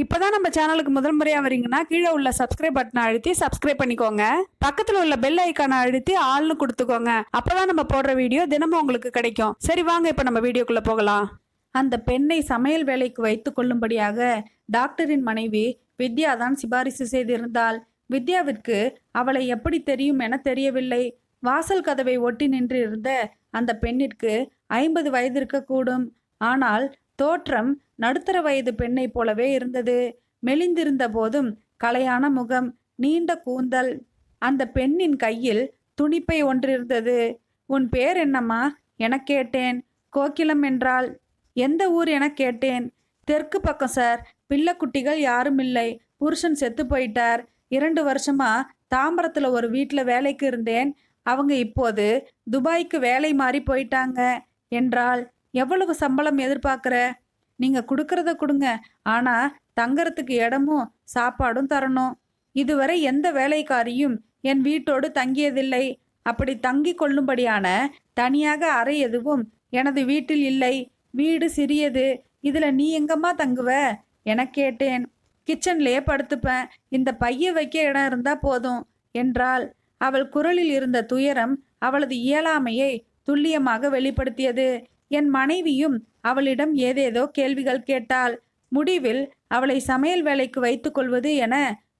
இப்போதான் நம்ம சேனலுக்கு முதல் முறையாக வரீங்கன்னா கீழே உள்ள சப்ஸ்கிரைப் பட்டனை அழுத்தி சப்ஸ்கிரைப் பண்ணிக்கோங்க. பக்கத்தில் உள்ள பெல் ஐக்கானை அழுத்தி ஆள்னு கொடுத்துக்கோங்க. அப்போதான் நம்ம போடுற வீடியோ தினமும் உங்களுக்கு கிடைக்கும். சரி வாங்க இப்போ நம்ம வீடியோக்குள்ளே போகலாம். அந்த பெண்ணை சமையல் வேலைக்கு வைத்து கொள்ளும்படியாக டாக்டரின் மனைவி வித்யா தான் சிபாரிசு செய்திருந்தாள். வித்யாவிற்கு அவளை எப்படி தெரியும் என தெரியவில்லை. வாசல் கதவை ஒட்டி நின்று இருந்த அந்த பெண்ணிற்கு ஐம்பது வயது இருக்கக்கூடும் ஆனால் தோற்றம் நடுத்தர வயது பெண்ணைப் போலவே இருந்தது. மெலிந்திருந்த போதும் கலையான முகம் நீண்ட கூந்தல். அந்த பெண்ணின் கையில் துணிப்பை ஒன்றிருந்தது. உன் பேர் என்னம்மா? எனக் கேட்டேன். கோகிலம் என்றால் எந்த ஊர்? எனக் கேட்டேன். தெற்கு பக்கம் சார். பிள்ளைக்குட்டிகள் யாரும் இல்லை. புருஷன் செத்து போயிட்டார். இரண்டு வருஷமா தாம்பரத்தில் ஒரு வீட்டில் வேலைக்கு இருந்தேன். அவங்க இப்போது துபாய்க்கு வேலை மாறி போயிட்டாங்க என்றால் எவ்வளவு சம்பளம் எதிர்பார்க்குற? நீங்கள் கொடுக்கறத கொடுங்க. ஆனால் தங்கறதுக்கு இடமும் சாப்பாடும் தரணும். இதுவரை எந்த வேலைக்காரியும் என் வீட்டோடு தங்கியதில்லை. அப்படி தங்கி கொள்ளும்படியான தனியாக அறை எதுவும் எனது வீட்டில் இல்லை. வீடு சிறியது. இதில் நீ எங்கம்மா தங்குவ? என கேட்டேன். கிச்சன்லேயே படுத்துப்பேன். இந்த பைய வைக்க இடம் இருந்தால் போதும் என்றாள். அவள் குரலில் இருந்த துயரம் அவளது இயலாமையை துல்லியமாக வெளிப்படுத்தியது. என் மனைவியும் அவளிடம் ஏதேதோ கேள்விகள் கேட்டாள். முடிவில் அவளை சமையல் வேலைக்கு வைத்துக்கொள்வது என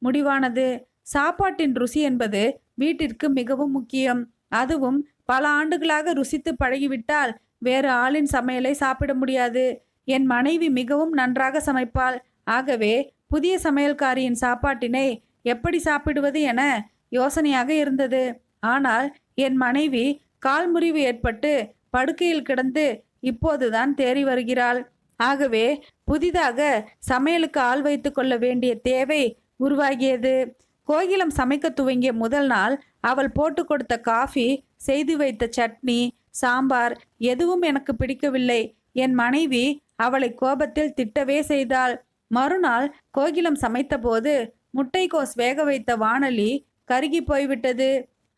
முடிவானது. சாப்பாட்டின் ருசி என்பது வீட்டிற்கு மிகவும் முக்கியம். அதுவும் பல ஆண்டுகளாக ருசித்து பழகிவிட்டால் வேறு ஆளின் சமையலை சாப்பிட முடியாது. என் மனைவி மிகவும் நன்றாக சமைப்பாள். ஆகவே புதிய சமையல்காரியின் சாப்பாட்டினை எப்படி சாப்பிடுவது என யோசனையாக இருந்தது. ஆனால் என் மனைவி கால் முறிவு ஏற்பட்டு படுக்கையில் கிடந்து இப்போதுதான் தேறி வருகிறாள். ஆகவே புதிதாக சமையலுக்கு ஆள் வைத்து கொள்ள வேண்டிய தேவை உருவாகியது. கோகிலம் சமைக்க துவங்கிய முதல் நாள் அவள் போட்டு கொடுத்த காஃபி செய்து வைத்த சட்னி சாம்பார் எதுவும் எனக்கு பிடிக்கவில்லை. என் மனைவி அவளை கோபத்தில் திட்டவே செய்தாள். மறுநாள் கோகிலம் சமைத்தபோது முட்டைக்கோஸ் வேக வைத்த வானொலி கருகி போய்விட்டது.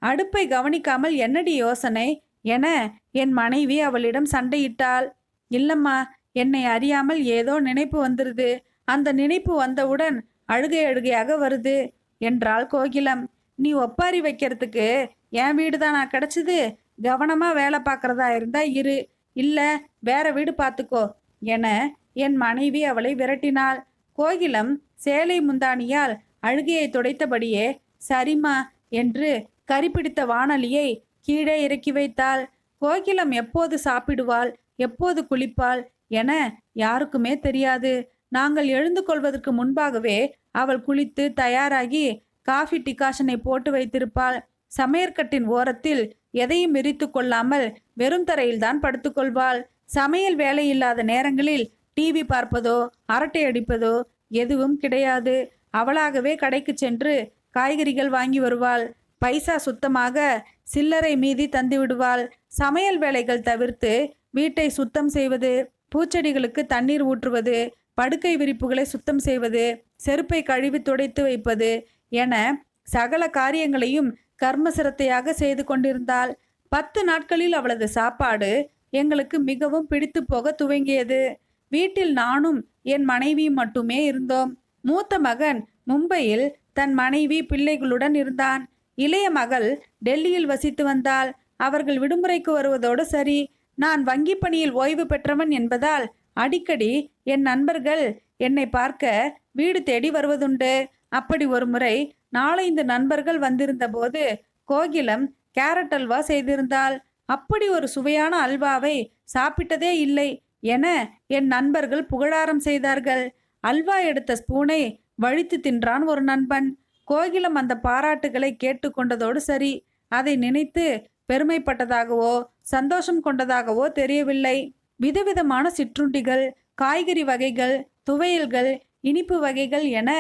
அடுப்பை கவனிக்காமல் என்னடி யோசனை? என என் மனைவி அவளிடம் சண்டையிட்டாள். இல்லம்மா என்னை அறியாமல் ஏதோ நினைப்பு வந்துருது. அந்த நினைப்பு வந்தவுடன் அழுகை அழுகையாக வருது. என்றாள் கோகிலம். நீ ஒப்பாரி வைக்கிறதுக்கு என் வீடு நான் கிடைச்சது? கவனமாக வேலை பார்க்குறதா இருந்தா இரு. இல்லை வேற வீடு பார்த்துக்கோ என என் மனைவி அவளை விரட்டினாள். கோகிலம் சேலை முந்தானியால் அழுகையை துடைத்தபடியே சரிம்மா என்று கரிபிடித்த வானொலியை கீழே இறக்கி வைத்தாள் கோகிலம் எப்போது சாப்பிடுவாள் எப்போது குளிப்பாள் என யாருக்குமே தெரியாது. நாங்கள் எழுந்து கொள்வதற்கு முன்பாகவே அவள் குளித்து தயாராகி காஃபி டிகாஷனை போட்டு வைத்திருப்பாள். சமையற்கட்டின் ஓரத்தில் எதையும் மிரித்து கொள்ளாமல் வெறும் தரையில்தான் படுத்துக்கொள்வாள் சமையல் வேலை இல்லாத நேரங்களில் டிவி பார்ப்பதோ அரட்டை அடிப்பதோ எதுவும் கிடையாது. அவளாகவே கடைக்கு சென்று காய்கறிகள் வாங்கி வருவாள். பைசா சுத்தமாக சில்லறை மீதி தந்து விடுவாள் சமையல் வேலைகள் தவிர்த்து வீட்டை சுத்தம் செய்வது பூச்செடிகளுக்கு தண்ணீர் ஊற்றுவது படுக்கை விரிப்புகளை சுத்தம் செய்வது செருப்பை கழுவி துடைத்து வைப்பது என சகல காரியங்களையும் கர்ம சிரத்தையாக செய்து கொண்டிருந்தாள். பத்து நாட்களில் அவளது சாப்பாடு எங்களுக்கு மிகவும் பிடித்து போக துவங்கியது. வீட்டில் நானும் என் மனைவியும் மட்டுமே இருந்தோம். மூத்த மகன் மும்பையில் தன் மனைவி பிள்ளைகளுடன் இருந்தான். இளைய மகள் டெல்லியில் வசித்து வந்தால் அவர்கள் விடுமுறைக்கு வருவதோடு சரி நான் வங்கி பணியில் ஓய்வு பெற்றவன் என்பதால் அடிக்கடி என் நண்பர்கள் என்னை பார்க்க வீடு தேடி வருவதுண்டு. அப்படி ஒரு முறை நாலைந்து நண்பர்கள் வந்திருந்த போது கோகிலம் கேரட் அல்வா செய்திருந்தால் அப்படி ஒரு சுவையான அல்வாவை சாப்பிட்டதே இல்லை என என் நண்பர்கள் புகழாரம் செய்தார்கள். அல்வா எடுத்த ஸ்பூனை வழித்து தின்றான் ஒரு நண்பன். கோகிலம் அந்த பாராட்டுகளை கேட்டுக்கொண்டதோடு சரி அதை நினைத்து பெருமைப்பட்டதாகவோ சந்தோஷம் கொண்டதாகவோ தெரியவில்லை. விதவிதமான சிற்றுண்டிகள் காய்கறி வகைகள் துவையல்கள் இனிப்பு வகைகள் என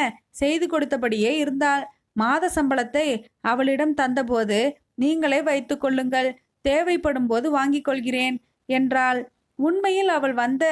செய்து கொடுத்தபடியே இருந்தால் மாத சம்பளத்தை அவளிடம் தந்தபோது நீங்களே வைத்து கொள்ளுங்கள் தேவைப்படும் போது வாங்கிக் கொள்கிறேன் என்றாள். உண்மையில் அவள் வந்த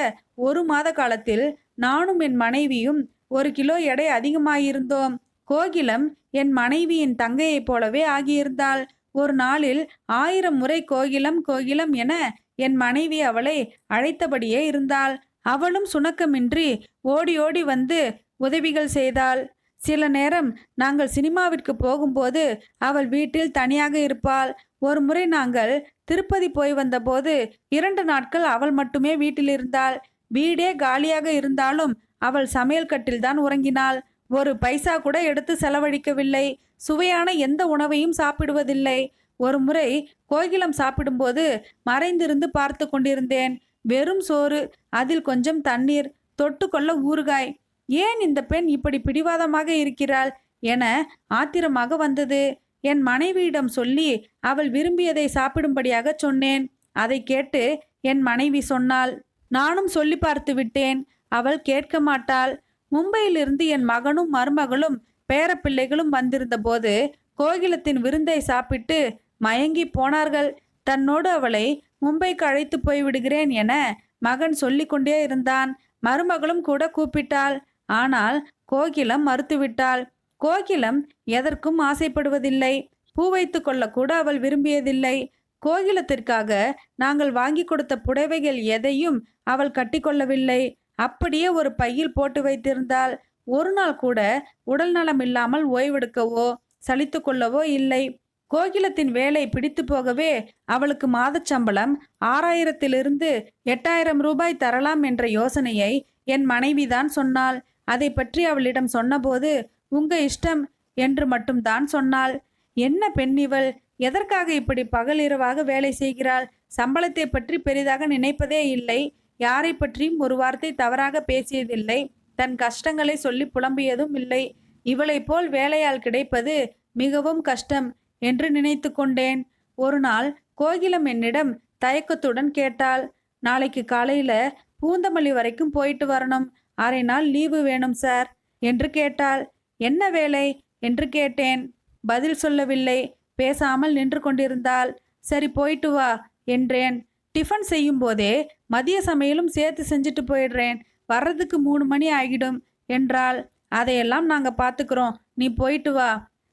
ஒரு மாத காலத்தில் நானும் என் மனைவியும் ஒரு கிலோ எடை அதிகமாயிருந்தோம். கோகிலம் என் மனைவியின் தங்கையைப் போலவே ஆகியிருந்தாள். ஒரு நாளில் ஆயிரம் முறை கோகிலம் கோகிலம் என என் மனைவி அவளை அழைத்தபடியே இருந்தாள். அவளும் சுணக்கமின்றி ஓடி ஓடி வந்து உதவிகள் செய்தாள். சில நேரம் நாங்கள் சினிமாவிற்கு போகும்போது அவள் வீட்டில் தனியாக இருப்பாள். ஒரு முறை நாங்கள் திருப்பதி போய் வந்தபோது இரண்டு நாட்கள் அவள் மட்டுமே வீட்டில் இருந்தாள். வீடே காலியாக இருந்தாலும் அவள் சமையல் கட்டில்தான் உறங்கினாள். ஒரு பைசா கூட எடுத்து செலவழிக்கவில்லை. சுவையான எந்த உணவையும் சாப்பிடுவதில்லை. ஒரு முறை கோகிலம் சாப்பிடும்போது மறைந்திருந்து பார்த்து கொண்டிருந்தேன். வெறும் சோறு அதில் கொஞ்சம் தண்ணீர் தொட்டுக்கொள்ள ஊறுகாய். ஏன் இந்த பெண் இப்படி பிடிவாதமாக இருக்கிறாள் என ஆத்திரமாக வந்தது. என் மனைவியிடம் சொல்லி அவள் விரும்பியதை சாப்பிடும்படியாக சொன்னேன். அதை கேட்டு என் மனைவி சொன்னாள் நானும் சொல்லி பார்த்து விட்டேன். அவள் கேட்க மாட்டாள். மும்பையிலிருந்து என் மகனும் மருமகளும் பேரப்பிள்ளைகளும் வந்திருந்த போது கோகிலத்தின் விருந்தை சாப்பிட்டு மயங்கி போனார்கள். தன்னோடு அவளை மும்பைக்கு அழைத்து போய் விடுகிறேன் என மகன் சொல்லிக்கொண்டே இருந்தான். மருமகளும் கூட கூப்பிட்டாள். ஆனால் கோகிலம் மறுத்துவிட்டாள். கோகிலம் எதற்கும் ஆசைப்படுவதில்லை. பூ வைத்து கொள்ளக்கூட அவள் விரும்பியதில்லை. கோகிலத்திற்காக நாங்கள் வாங்கி கொடுத்த புடவைகள் எதையும் அவள் கட்டிக்கொள்ளவில்லை. அப்படியே ஒரு பையில் போட்டு வைத்திருந்தால் ஒரு நாள் கூட உடல் நலம் இல்லாமல் ஓய்வெடுக்கவோ சலித்து கொள்ளவோ இல்லை. கோகிலத்தின் வேலை பிடித்து போகவே அவளுக்கு மாதச் சம்பளம் ஆறாயிரத்திலிருந்து எட்டாயிரம் ரூபாய் தரலாம் என்ற யோசனையை என் மனைவிதான் சொன்னாள். அதை பற்றி அவளிடம் சொன்னபோது உங்க இஷ்டம் என்று மட்டும்தான் சொன்னாள். என்ன பெண் இவள்? எதற்காக இப்படி பகல் இரவாக வேலை செய்கிறாள்? சம்பளத்தை பற்றி பெரிதாக நினைப்பதே இல்லை. யாரை பற்றியும் ஒரு வார்த்தை தவறாக பேசியதில்லை. தன் கஷ்டங்களை சொல்லி புலம்பியதும் இல்லை. இவளைப் போல் வேலையால் கிடைப்பது மிகவும் கஷ்டம் என்று நினைத்து கொண்டேன். ஒரு நாள் கோகிலம் என்னிடம் தயக்கத்துடன் கேட்டாள். நாளைக்கு காலையில பூந்தமல்லி வரைக்கும் போயிட்டு வரணும். அரை நாள் லீவு வேணும் சார் என்று கேட்டாள். என்ன வேலை? என்று கேட்டேன். பதில் சொல்லவில்லை. பேசாமல் நின்று கொண்டிருந்தாள். சரி போயிட்டு வா என்றேன். டிஃபன் செய்யும் போதே மதிய சமையலும் சேர்த்து செஞ்சுட்டு போயிடுறேன். வர்றதுக்கு மூணு மணி ஆகிடும் என்றால் அதையெல்லாம் நாங்கள் பார்த்துக்கிறோம் நீ போயிட்டு வா.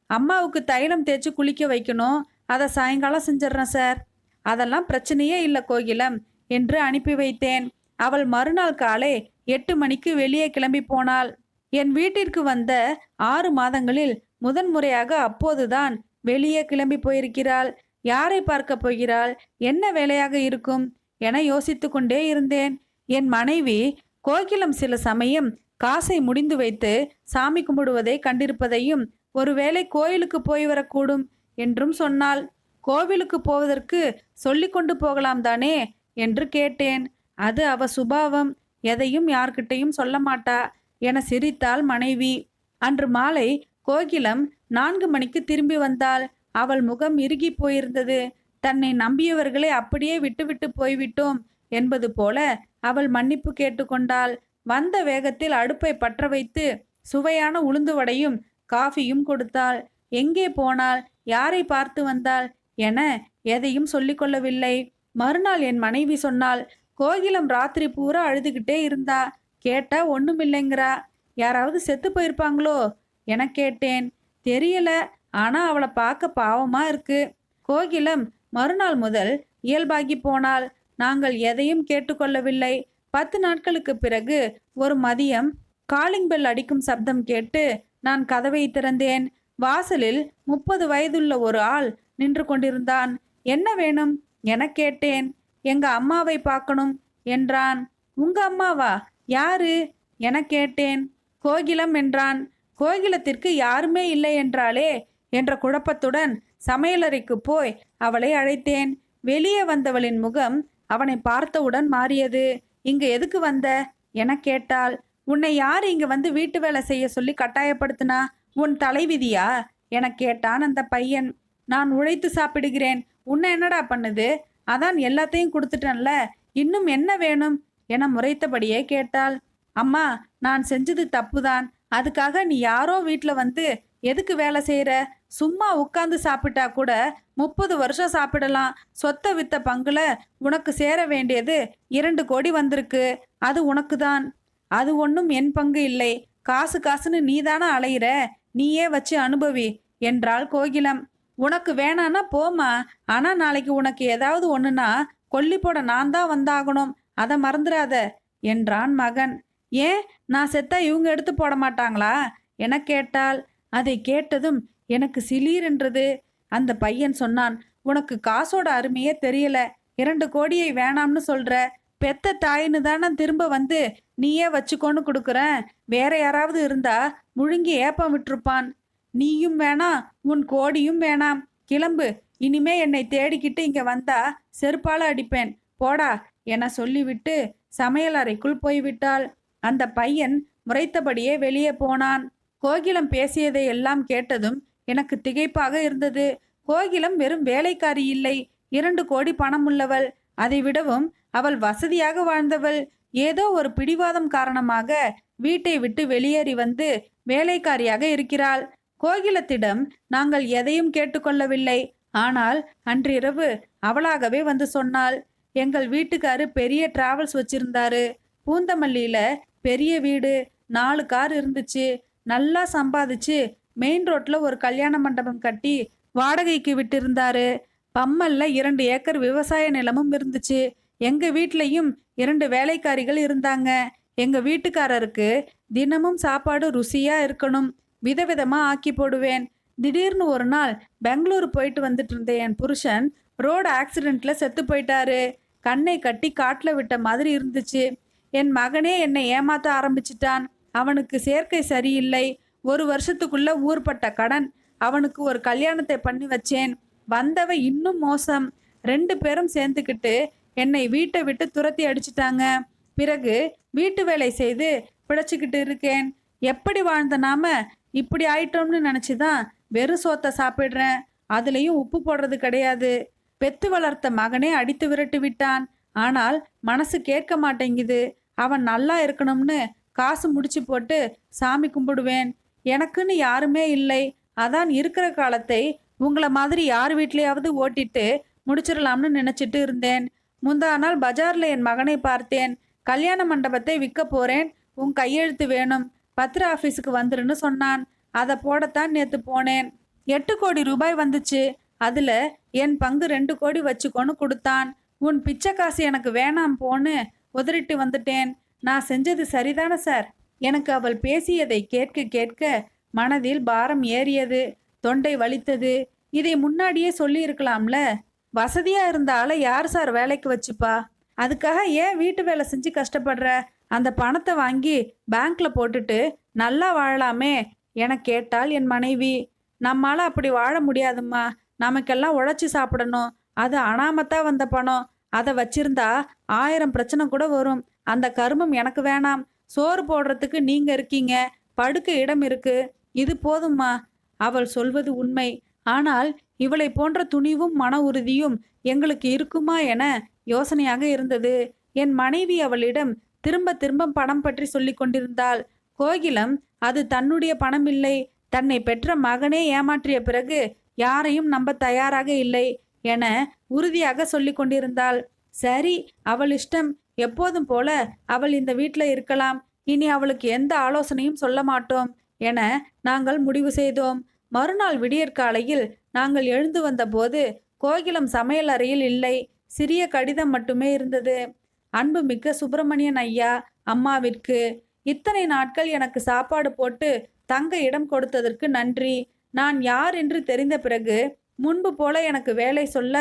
அம்மாவுக்கு தைலம் தேய்ச்சி குளிக்க வைக்கணும். அதை சாயங்காலம் செஞ்சிடுறேன் சார். அதெல்லாம் பிரச்சனையே இல்லை கோகிலம் என்று அனுப்பி வைத்தேன். அவள் மறுநாள் காலை எட்டு மணிக்கு வெளியே கிளம்பி போனாள். என் வீட்டிற்கு வந்த ஆறு மாதங்களில் முதன்முறையாக அப்போதுதான் வெளியே கிளம்பி போயிருக்கிறாள். யாரை பார்க்க போகிறாள்? என்ன வேலையாக இருக்கும்? என யோசித்து கொண்டே இருந்தேன். என் மனைவி கோகிலம் சில சமயம் காசை முடிந்து வைத்து சாமி கும்பிடுவதை கண்டிருப்பதையும் ஒருவேளை கோயிலுக்கு போய் வரக்கூடும் என்றும் சொன்னாள். கோவிலுக்கு போவதற்கு சொல்லிக் கொண்டு போகலாம் தானே என்று கேட்டேன். அது அவ சுபாவம். எதையும் யார்கிட்டையும் சொல்ல மாட்டா என சிரித்தாள் மனைவி. அன்று மாலை கோகிலம் நான்கு மணிக்கு திரும்பி வந்தாள். அவள் முகம் இறுகி போயிருந்தது. தன்னை நம்பியவர்களை அப்படியே விட்டுவிட்டு போய்விட்டோம் என்பது போல அவள் மன்னிப்பு கேட்டுக்கொண்டாள். வந்த வேகத்தில் அடுப்பை பற்ற வைத்து சுவையான உளுந்து வடையும் காஃபியும் கொடுத்தாள். எங்கே போனாள் யாரை பார்த்து வந்தாள் என எதையும் சொல்லிக்கொள்ளவில்லை மறுநாள் என் மனைவி சொன்னாள் கோகிலம் ராத்திரி பூரா அழுதுகிட்டே இருந்தா. கேட்டா ஒண்ணுமில்லைங்கிறா. யாராவது செத்து போயிருப்பாங்களோ? என கேட்டேன். தெரியல. ஆனா அவளை பார்க்க பாவமா இருக்கு. கோகிலம் மறுநாள் முதல் இயல்பாகி போனால் நாங்கள் எதையும் கேட்டுக்கொள்ளவில்லை. பத்து நாட்களுக்கு பிறகு ஒரு மதியம் காலிங் பெல் அடிக்கும் சப்தம் கேட்டு நான் கதவை திறந்தேன். வாசலில் முப்பது வயதுள்ள ஒரு ஆள் நின்று கொண்டிருந்தான். என்ன வேணும்? என கேட்டேன். எங்க அம்மாவை பார்க்கணும் என்றான். உங்க அம்மாவா? யாரு? என கேட்டேன். கோகிலம் என்றான். கோகிலத்திற்கு யாருமே இல்லை என்றாலே என்ற குழப்பத்துடன் சமையலறைக்கு போய் அவளை அழைத்தேன். வெளியே வந்தவளின் முகம் அவனை பார்த்தவுடன் மாறியது. இங்க எதுக்கு வந்த? என கேட்டாள். உன்னை யார் இங்க வந்து வீட்டு வேலை செய்ய சொல்லி கட்டாயப்படுத்தினா? உன் தலைவிதியா? என கேட்டான் அந்த பையன். நான் உழைத்து சாப்பிடுகிறேன். உன்னை என்னடா பண்ணுது? அதான் எல்லாத்தையும் கொடுத்துட்டேன்ல. இன்னும் என்ன வேணும்? என முறைத்தபடியே கேட்டாள். அம்மா நான் செஞ்சது தப்புதான். அதுக்காக நீ யாரோ வீட்டில் வந்து எதுக்கு வேலை செய்கிற சும்மா உட்காந்து சாப்பிட்டா கூட முப்பது வருஷம் சாப்பிடலாம். சொத்தை வித்த பங்குல உனக்கு சேர வேண்டியது இரண்டு கோடி வந்திருக்கு. அது உனக்கு தான் அது ஒன்றும் என் பங்கு இல்லை. காசு காசுன்னு நீதானே அலையிற. நீயே வச்சு அனுபவி என்றாள் கோகிலம். உனக்கு வேணான்னா போமா ஆனால் நாளைக்கு உனக்கு ஏதாவது ஒன்றுனா கொல்லி போட நான் தான் வந்தாகணும். அதை மறந்துடாத என்றான் மகன். ஏன்? நான் செத்தா இவங்க எடுத்து போட மாட்டாங்களா? என கேட்டாள். அதை கேட்டதும் எனக்கு சிலீரென்றது அந்த பையன் சொன்னான் உனக்கு காசோட அருமையே தெரியல. இரண்டு கோடியை வேணாம்னு சொல்ற. பெத்த தாயின்னு தானே திரும்ப வந்து நீயே வச்சுக்கோன்னு கொடுக்குறேன். வேற யாராவது இருந்தா முழுங்கி ஏப்பம் விட்டுருப்பான். நீயும் வேணாம் உன் கோடியும் வேணாம். கிளம்பு. இனிமே என்னை தேடிக்கிட்டு இங்க வந்தா செருப்பால அடிப்பேன். போடா என சொல்லிவிட்டு சமையல் அறைக்குள் போய்விட்டாள். அந்த பையன் முறைத்தபடியே வெளியே போனான். கோகிலம் பேசியதை எல்லாம் கேட்டதும் எனக்கு திகைப்பாக இருந்தது. கோகிலம் வெறும் வேலைக்காரி இல்லை. இரண்டு கோடி பணம் உள்ளவள். அதை விடவும் அவள் வசதியாக வாழ்ந்தவள். ஏதோ ஒரு பிடிவாதம் காரணமாக வீட்டை விட்டு வெளியேறி வந்து வேலைக்காரியாக இருக்கிறாள். கோகிலத்திடம் நாங்கள் எதையும் கேட்டுக்கொள்ளவில்லை. ஆனால் அன்றிரவு அவளாகவே வந்து சொன்னாள். எங்கள் வீட்டுக்காரு பெரிய டிராவல்ஸ் வச்சிருந்தாரு. பூந்தமல்லியில பெரிய வீடு. நாலு கார் இருந்துச்சு. நல்லா சம்பாதிச்சு மெயின் ரோட்ல ஒரு கல்யாண மண்டபம் கட்டி வாடகைக்கு விட்டிருந்தாரு. பம்மல்ல இரண்டு ஏக்கர் விவசாய நிலமும் இருந்துச்சு. எங்க வீட்லேயும் இரண்டு வேலைக்காரிகள் இருந்தாங்க. எங்க வீட்டுக்காரருக்கு தினமும் சாப்பாடு ருசியா இருக்கணும். விதவிதமாக ஆக்கி போடுவேன். திடீர்னு ஒரு நாள் பெங்களூர் போயிட்டு வந்துட்டு இருந்த என் புருஷன் ரோடு ஆக்சிடெண்ட்டில் செத்து போயிட்டாரு. கண்ணை கட்டி காட்டில் விட்ட மாதிரி இருந்துச்சு. என் மகனே என்னை ஏமாத்த ஆரம்பிச்சிட்டான். அவனுக்கு சேர்க்கை சரியில்லை. ஒரு வருஷத்துக்குள்ள ஊர்பட்ட கடன். அவனுக்கு ஒரு கல்யாணத்தை பண்ணி வச்சேன். வந்தவ இன்னும் மோசம். ரெண்டு பேரும் சேர்ந்துக்கிட்டு என்னை வீட்டை விட்டு துரத்தி அடிச்சிட்டாங்க. பிறகு வீட்டு வேலை செய்து பிழைச்சிக்கிட்டு இருக்கேன். எப்படி வாழ்ந்த நாம? இப்படி ஆயிட்டோம்னு நினச்சி தான் வெறும் சோத்தை சாப்பிடுறேன். அதுலேயும் உப்பு போடுறது கிடையாது. பெத்து வளர்த்த மகனே அடித்து விரட்டி விட்டான். ஆனால் மனசு கேட்க மாட்டேங்குது. அவன் நல்லா இருக்கணும்னு காசு முடிச்சு போட்டு சாமி கும்பிடுவேன். எனக்குன்னு யாருமே இல்லை. அதான் இருக்கிற காலத்தை உங்களை மாதிரி யார் வீட்லயாவது ஓட்டிட்டு முடிச்சிடலாம்னு நினைச்சிட்டு இருந்தேன். முந்தா நாள் பஜார்ல என் மகனை பார்த்தேன். கல்யாண மண்டபத்தை விற்க போறேன். உன் கையெழுத்து வேணும். பத்திர ஆஃபீஸுக்கு வந்துருன்னு சொன்னான். அதை போடத்தான் நேற்று போனேன். எட்டு கோடி ரூபாய் வந்துச்சு. அதில் என் பங்கு ரெண்டு கோடி வச்சுக்கோன்னு கொடுத்தான். உன் பிச்சை காசு எனக்கு வேணாம் போன்னு உதறிட்டு வந்துட்டேன். நான் செஞ்சது சரிதானே சார்? எனக்கு அவள் பேசியதை கேட்க கேட்க மனதில் பாரம் ஏறியது தொண்டை வலித்தது. இதை முன்னாடியே சொல்லியிருக்கலாம்ல? வசதியாக இருந்த ஆளை யார் சார் வேலைக்கு வச்சுப்பா? அதுக்காக ஏன் வீட்டு வேலை செஞ்சு கஷ்டப்படுற? அந்த பணத்தை வாங்கி பேங்க்ல போட்டுட்டு நல்லா வாழலாமே என கேட்டால் என் மனைவி. நம்மால அப்படி வாழ முடியாதும்மா. நமக்கெல்லாம் உழைச்சி சாப்பிடணும். அது அனாமத்தா வந்த பணம். அதை வச்சிருந்தா ஆயிரம் பிரச்சனை கூட வரும். அந்த கருமம் எனக்கு வேணாம். சோறு போடுறதுக்கு நீங்க இருக்கீங்க. படுக்க இடம் இருக்கு. இது போதும்மா. அவள் சொல்வது உண்மை. ஆனால் இவளை போன்ற துணிவும் மன உறுதியும் எங்களுக்கு இருக்குமா என யோசனையாக இருந்தது. என் மனைவி அவளிடம் திரும்ப திரும்ப பணம் பற்றி சொல்லி கொண்டிருந்தாள். கோகிலம் அது தன்னுடைய பணம் இல்லை. தன்னை பெற்ற மகனே ஏமாற்றிய பிறகு யாரையும் நம்ப தயாராக இல்லை என உறுதியாக சொல்லிக் கொண்டிருந்தாள். சரி அவள் இஷ்டம். எப்போதும் போல அவள் இந்த வீட்டில் இருக்கலாம். இனி அவளுக்கு எந்த ஆலோசனையும் சொல்ல மாட்டோம் என நாங்கள் முடிவு செய்தோம். மறுநாள் விடியற்காலையில் நாங்கள் எழுந்து வந்தபோது கோகிலம் சமையல் அறையில் இல்லை. சிறிய கடிதம் மட்டுமே இருந்தது. அன்புமிக்க சுப்பிரமணியன் ஐயா அம்மாவிற்கு இத்தனை நாட்கள் எனக்கு சாப்பாடு போட்டு தங்க இடம் கொடுத்ததற்கு நன்றி. நான் யார் என்று தெரிந்த பிறகு முன்பு போல எனக்கு வேலை சொல்ல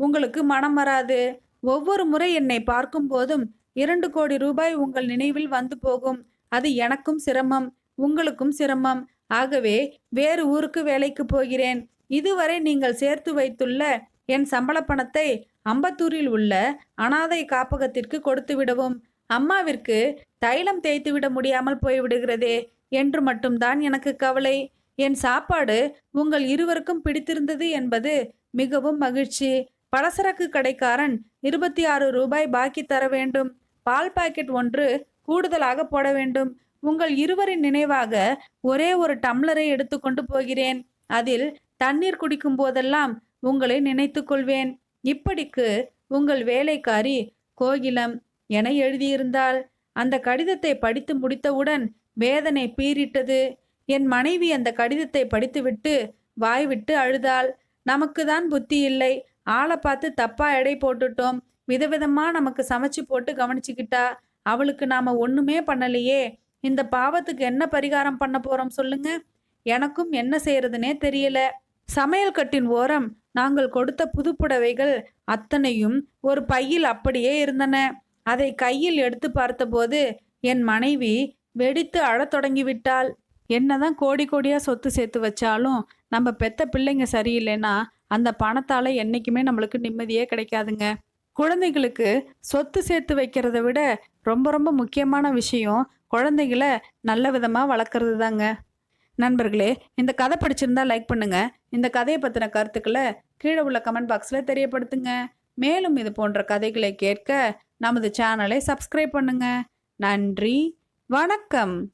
உங்களுக்கு மனம் வராது. ஒவ்வொரு முறை என்னை பார்க்கும் போதும் இரண்டு கோடி ரூபாய் உங்கள் நினைவில் வந்து போகும். அது எனக்கும் சிரமம் உங்களுக்கும் சிரமம். ஆகவே வேறு ஊருக்கு வேலைக்கு போகிறேன். இதுவரை நீங்கள் சேர்த்து வைத்துள்ள என் சம்பள பணத்தை அம்பத்தூரில் உள்ள அனாதை காப்பகத்திற்கு கொடுத்து விடவும். அம்மாவிற்கு தைலம் தேய்த்து விட முடியாமல் போய்விடுகிறதே என்று மட்டும்தான் எனக்கு கவலை. என் சாப்பாடு உங்கள் இருவருக்கும் பிடித்திருந்தது என்பது மிகவும் மகிழ்ச்சி. பலசரக்கு கடைக்காரன் இருபத்தி ஆறு ரூபாய் பாக்கி தர வேண்டும். பால் பாக்கெட் ஒன்று கூடுதலாக போட வேண்டும். உங்கள் இருவரின் நினைவாக ஒரே ஒரு டம்ளரை எடுத்துக்கொண்டு போகிறேன். அதில் தண்ணீர் குடிக்கும் போதெல்லாம் உங்களை நினைத்து கொள்வேன். இப்படிக்கு உங்கள் வேலைக்காரி கோகிலம் என எழுதியிருந்தாள். அந்த கடிதத்தை படித்து முடித்தவுடன் வேதனை பீறிட்டது. என் மனைவி அந்த கடிதத்தை படித்துவிட்டு வாய்விட்டு அழுதாள். நமக்கு தான் புத்தி இல்லை. ஆளை பார்த்து தப்பா எடை போட்டுட்டோம். விதவிதமா நமக்கு சமைச்சு போட்டு கவனிச்சுக்கிட்டா அவளுக்கு நாம ஒண்ணுமே பண்ணலையே. இந்த பாவத்துக்கு என்ன பரிகாரம் பண்ண போறோம் சொல்லுங்க. எனக்கும் என்ன செய்யறதுனே தெரியல. சமையல் கட்டின் ஓரம் நாங்கள் கொடுத்த புதுப்புடவைகள் அத்தனையும் ஒரு பையில் அப்படியே இருந்தன. அதை கையில் எடுத்து பார்த்தபோது என் மனைவி வெடித்து அழத் தொடங்கிவிட்டாள் என்னதான் கோடி கோடியா சொத்து சேர்த்து வச்சாலும் நம்ம பெத்த பிள்ளைங்க சரியில்லைன்னா அந்த பணத்தால என்னைக்குமே நம்மளுக்கு நிம்மதியே கிடைக்காதுங்க. குழந்தைகளுக்கு சொத்து சேர்த்து வைக்கிறத விட ரொம்ப ரொம்ப முக்கியமான விஷயம் குழந்தைகளை நல்ல விதமாக வளர்க்குறது தாங்க நண்பர்களே இந்த கதை பிடிச்சிருந்தா லைக் பண்ணுங்க. இந்த கதையை பற்றின கருத்துக்களை கீழே உள்ள கமெண்ட் பாக்ஸில் தெரியப்படுத்துங்க. மேலும் இது போன்ற கதைகளை கேட்க நமது சேனலை சப்ஸ்கிரைப் பண்ணுங்க. நன்றி வணக்கம்.